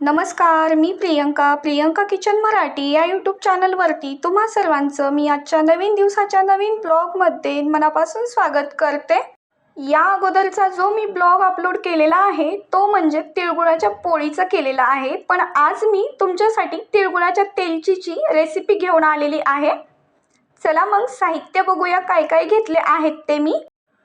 नमस्कार मी प्रियंका प्रियंका किचन मराठी या यूट्यूब चॅनलवरती तुम्हा सर्वांचं मी आजच्या नवीन दिवसाच्या नवीन ब्लॉगमध्ये मनापासून स्वागत करते. या अगोदरचा जो मी ब्लॉग अपलोड केलेला आहे तो म्हणजे तिळगुळाच्या पोळीचा केलेला आहे. पण आज मी तुमच्यासाठी तिळगुळाच्या तेलचीची रेसिपी घेऊन आलेली आहे. चला मग साहित्य बघूया काय काय घेतले आहेत ते मी.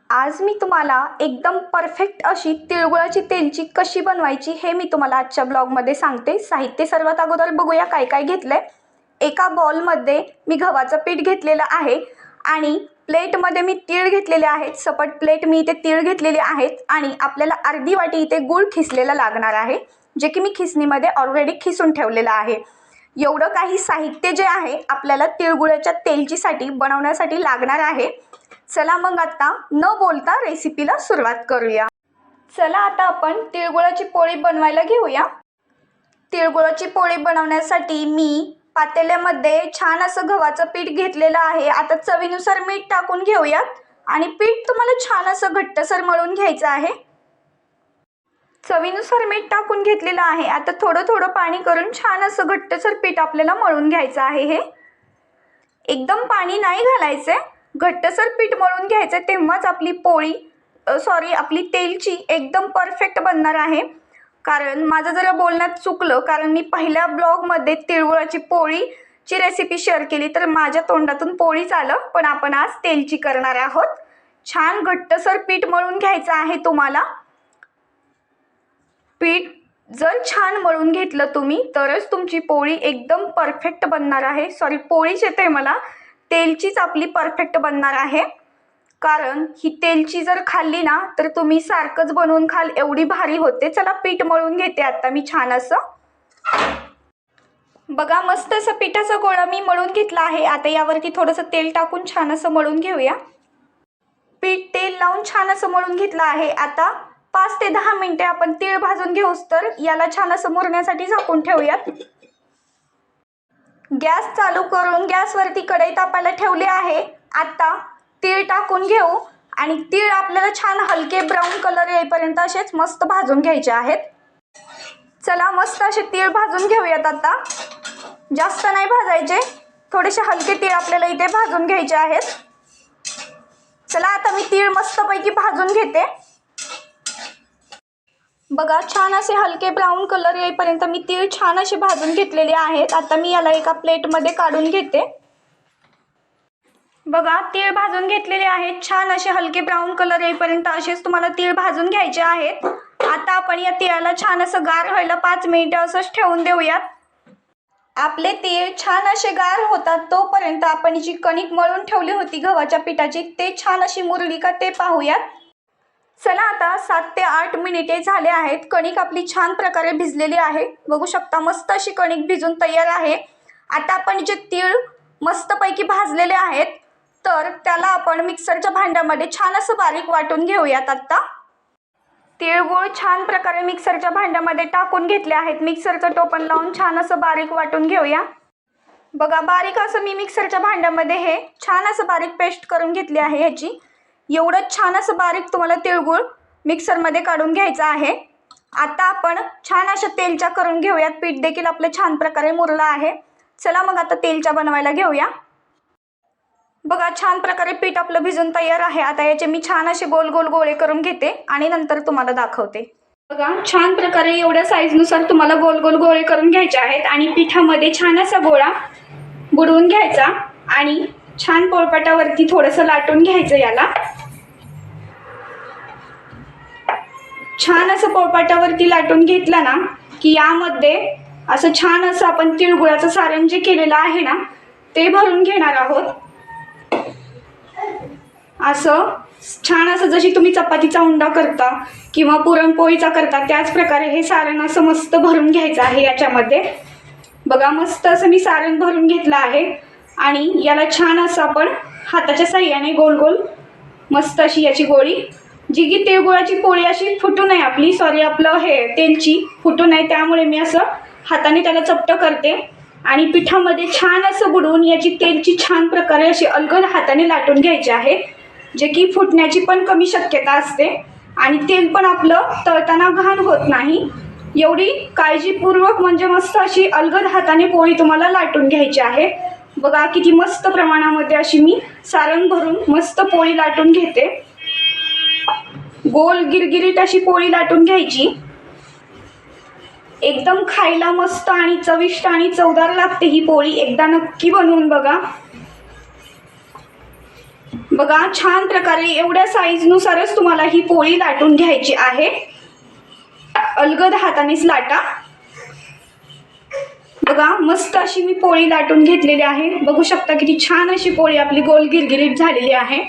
आज मी तुम्हाला एकदम परफेक्ट अशी तिळगुळाची तेलची कशी बनवायची हे मी तुम्हाला आजच्या ब्लॉगमध्ये सांगते. साहित्य सर्वात अगोदर बघूया काय काय घेतलं आहे एका बॉलमध्ये मी गव्हाचं पीठ घेतलेलं आहे आणि प्लेटमध्ये मी तीळ घेतलेले आहेत. सपट प्लेट मी इथे तीळ घेतलेले आहेत आणि आपल्याला अर्धी वाटी इथे गूळ खिसलेला लागणार आहे जे की मी खिसणीमध्ये ऑलरेडी खिसून ठेवलेलं आहे. एवढं काही साहित्य जे आहे आपल्याला तिळगुळाच्या तेलचीसाठी बनवण्यासाठी लागणार आहे. चला मग आता न बोलता रेसिपीला सुरुवात करूया. चला आता आपण तिळगुळाची पोळी बनवायला घेऊया. तिळगुळाची पोळी बनवण्यासाठी मी पातेल्यामध्ये छान असं गव्हाचं पीठ घेतलेलं आहे. आता चवीनुसार मीठ टाकून घेऊयात. आणि पीठ तुम्हाला छान असं घट्टसर मळून घ्यायचं आहे. चवीनुसार मीठ टाकून घेतलेलं आहे. आता थोडं थोडं पाणी करून छान असं घट्टसर पीठ आपल्याला मळून घ्यायचं आहे हे. एकदम पाणी नाही घालायचं घट्टसर पीठ मळून घ्यायचं तेव्हाच आपली पोळी सॉरी आपली तेलची एकदम परफेक्ट बनणार आहे. कारण माझं जरा बोलण्यात चुकलं कारण मी पहिल्या ब्लॉगमध्ये तिळगुळाची पोळीची रेसिपी शेअर केली तर माझ्या तोंडातून पोळीच आलं पण आपण आज तेलची करणार आहोत. छान घट्टसर पीठ मळून घ्यायचं आहे तुम्हाला. पीठ जर छान मळून घेतलं तुम्ही तरच तुमची पोळी एकदम परफेक्ट बनणार आहे. सॉरी पोळीच येते मला. तेलचीच आपली परफेक्ट बनणार आहे. कारण ही तेलची जर खाल्ली ना तर तुम्ही सारखंच बनवून खाल एवढी भारी होते. चला पीठ मळून घेते आता मी छान असं. बघा मस्त असं पिठाचा गोळा मी मळून घेतला आहे. आता यावरती थोडंसं तेल टाकून छान असं मळून घेऊया. पीठ तेल लावून छान असं मळून घेतलं आहे. आता पाच ते दहा मिनिटे आपण तीळ भाजून घेऊस तर याला छान असं मुरण्यासाठी झाकून ठेवूयात. गॅस चालू करून गॅसवरती कढई तापायला ठेवली आहे. आत्ता तीळ टाकून घेऊ आणि तीळ आपल्याला छान हलके ब्राऊन कलर येईपर्यंत असेच मस्त भाजून घ्यायचे आहेत. चला मस्त असे तीळ भाजून घेऊयात आता. जास्त नाही भाजायचे थोडेसे हलके तीळ आपल्याला इथे भाजून घ्यायचे आहेत. चला आता मी तीळ मस्तपैकी भाजून घेते. बघा छान असे हलके ब्राऊन कलर येईपर्यंत मी तीळ छान असे भाजून घेतलेले आहेत. आता मी याला एका प्लेटमध्ये काढून घेते. बघा तीळ भाजून घेतलेले आहेत. छान असे हलके ब्राऊन कलर येईपर्यंत असेच तुम्हाला तीळ भाजून घ्यायचे आहेत. आता आपण या तिळाला छान असं गार व्हायला पाच मिनिटं असंच ठेवून देऊयात. आपले तीळ छान असे गार होतात तोपर्यंत आपण जी कणिक मळून ठेवली होती गव्हाच्या पिठाची ते छान अशी मुरली का ते पाहूयात. चला आता सात ते आठ मिनिटे झाले आहेत. कणिक आपली छान प्रकारे भिजलेली आहे. बघू शकता मस्त अशी कणिक भिजून तयार आहे. आता आपण जे तीळ मस्तपैकी भाजलेले आहेत तर त्याला आपण मिक्सरच्या भांड्यामध्ये छान असं बारीक वाटून घेऊयात आत्ता तिळगुळ छान प्रकारे मिक्सरच्या भांड्यामध्ये टाकून घेतले आहेत. मिक्सरचं टोपण लावून छान असं बारीक वाटून घेऊया. बघा बारीक असं मी मिक्सरच्या भांड्यामध्ये हे छान असं बारीक पेस्ट करून घेतली आहे ह्याची. एवढं छान असं बारीक तुम्हाला तिळगुळ मिक्सरमध्ये काढून घ्यायचं आहे. आता आपण छान अशा तेलच्या करून घेऊयात. पीठ देखील आपलं छान प्रकारे मुरलं आहे. चला मग आता तेलच्या बनवायला घेऊया. बघा छान प्रकारे पीठ आपलं भिजून तयार आहे. आता याचे मी छान असे गोल गोल गोळे करून घेते आणि नंतर तुम्हाला दाखवते. बघा छान प्रकारे एवढ्या साईजनुसार तुम्हाला गोल गोल गोळे करून घ्यायचे आहेत आणि पिठामध्ये छान असा गोळा बुडवून घ्यायचा आणि छान पोळपाटावरती थोडंसं लाटून घ्यायचं याला. छान असं पोळपाटावरती लाटून घेतलं ना की यामध्ये असं छान असं आपण तिळगुळाचं सारण जे केलेलं आहे ना ते भरून घेणार आहोत. असं छान असं जशी तुम्ही चपातीचा उंडा करता किंवा पुरणपोळीचा करता त्याच प्रकारे हे सारण असं मस्त भरून घ्यायचं आहे याच्यामध्ये. बघा मस्त असं मी सारण भरून घेतलं आहे आणि याला छान असं आपण हाताच्या साह्याने गोल गोल मस्त अशी याची गोळी जी की तिळगुळाची पोळी अशी फुटू नये आपली सॉरी आपलं हे तेलची फुटू नये. त्यामुळे मी असं हाताने त्याला चपटं करते. आणि पिठामध्ये छान असं बुडवून याची तेलची छान प्रकारे अशी अलगद हाताने लाटून घ्यायची आहे जे की फुटण्याची पण कमी शक्यता असते. आणि तेल पण आपलं तळताना घाण होत नाही. एवढी काळजीपूर्वक म्हणजे मस्त अशी अलगद हाताने पोळी तुम्हाला लाटून घ्यायची आहे. बघा किती मस्त प्रमाणामध्ये अशी मी सारण भरून मस्त पोळी लाटून घेते. गोल गिरगिरीत अशी पोळी लाटून घ्यायची. एकदम खायला मस्त आणि चविष्ट आणि चवदार लागते ही पोळी. एकदा नक्की बनवून बघा. बघा छान प्रकारे एवढ्या साईजनुसारच तुम्हाला ही पोळी लाटून घ्यायची आहे. अलगद हातानेच लाटा. बघा मस्त अशी मी पोळी लाटून घेतलेली आहे. बघू शकता किती छान अशी पोळी आपली गोल गिरगिरीत झालेली आहे.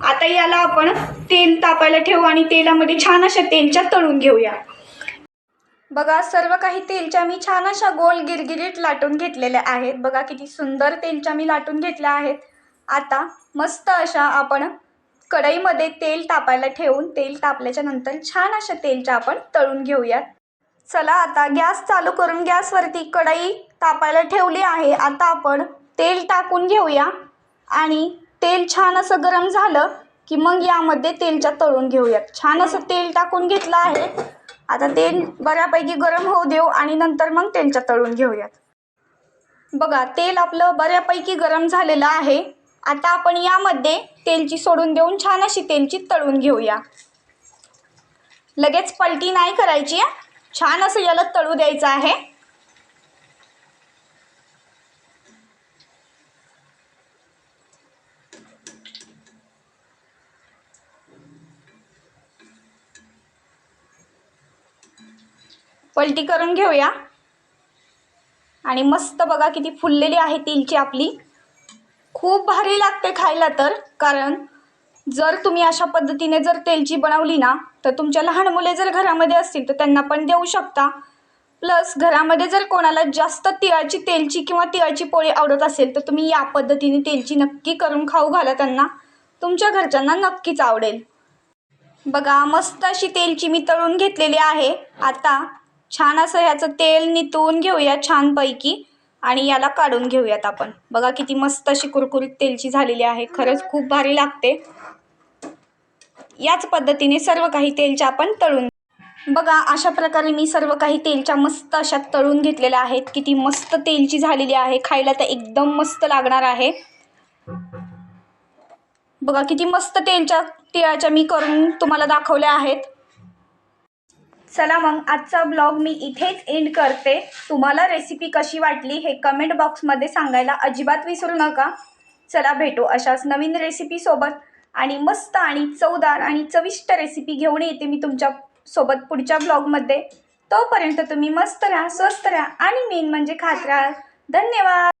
आता याला आपण तेल तापायला ठेवू आणि तेलामध्ये छान अशा तेलच्या तळून घेऊया. बघा सर्व काही तेलच्या मी छान अशा गोल गिरगिरीत लाटून घेतलेल्या आहेत. बघा किती सुंदर तेलच्या मी लाटून घेतल्या आहेत. आता मस्त अशा आपण कढईमध्ये तेल तापायला ठेवून तेल तापल्याच्या नंतर छान अशा तेलच्या आपण तळून घेऊयात. चला आता गॅस चालू करून गॅसवरती कढई तापायला ठेवली आहे. आता आपण तेल टाकून घेऊया आणि तेल छान असं गरम झालं की मग यामध्ये तेलच्या तळून घेऊयात. छान असं तेल टाकून घेतलं आहे. आता तेल बऱ्यापैकी गरम होऊ देऊ आणि नंतर मग तेलच्या तळून घेऊयात. बघा तेल आपलं बऱ्यापैकी गरम झालेलं आहे. आता आपण यामध्ये तेलची सोडून देऊन छान अशी तेलची तळून घेऊया. लगेच पलटी नाही करायची छान असं याला तळू द्यायचं आहे. पलटी करून घेऊया. आणि मस्त बघा किती फुललेली आहे तेलची आपली. खूप भारी लागते खायला तर कारण जर तुम्ही अशा पद्धतीने जर तेलची बनवली ना तर तुमच्या लहान मुले जर घरामध्ये असतील तर त्यांना पण देऊ शकता. प्लस घरामध्ये जर कोणाला जास्त तिळाची तेलची किंवा तिळाची पोळी आवडत असेल तर तुम्ही या पद्धतीने तेलची नक्की करून खाऊ घाला त्यांना. तुमच्या घरच्यांना नक्कीच आवडेल. बघा मस्त अशी तेलची मी तळून घेतलेली आहे. आता छान असं ह्याचं तेल नितळून घेऊया छानपैकी आणि याला काढून घेऊयात आपण. बघा किती मस्त अशी कुरकुरीत तेलची झालेली आहे. खरंच खूप भारी लागते. याच पद्धतीने सर्व काही तेलच्या आपण तळून बघा अशा प्रकारे मी सर्व काही तेलच्या मस्त अशा तळून घेतलेल्या आहेत. किती मस्त तेलची झालेली आहे. खायला तर एकदम मस्त लागणार आहे. बघा किती मस्त तेलच्या तिळाच्या मी करून तुम्हाला दाखवल्या आहेत. चला मग आजचा ब्लॉग मी इथेच एंड करते. तुम्हाला रेसिपी कशी वाटली हे कमेंट बॉक्समध्ये सांगायला अजिबात विसरू नका. चला भेटू अशाच नवीन रेसिपीसोबत आणि मस्त आणि चवदार आणि चविष्ट रेसिपी घेऊन येते मी तुमच्यासोबत पुढच्या ब्लॉगमध्ये तोपर्यंत तुम्ही मस्त राहा स्वस्त राहा आणि मेन म्हणजे खात राहा. धन्यवाद.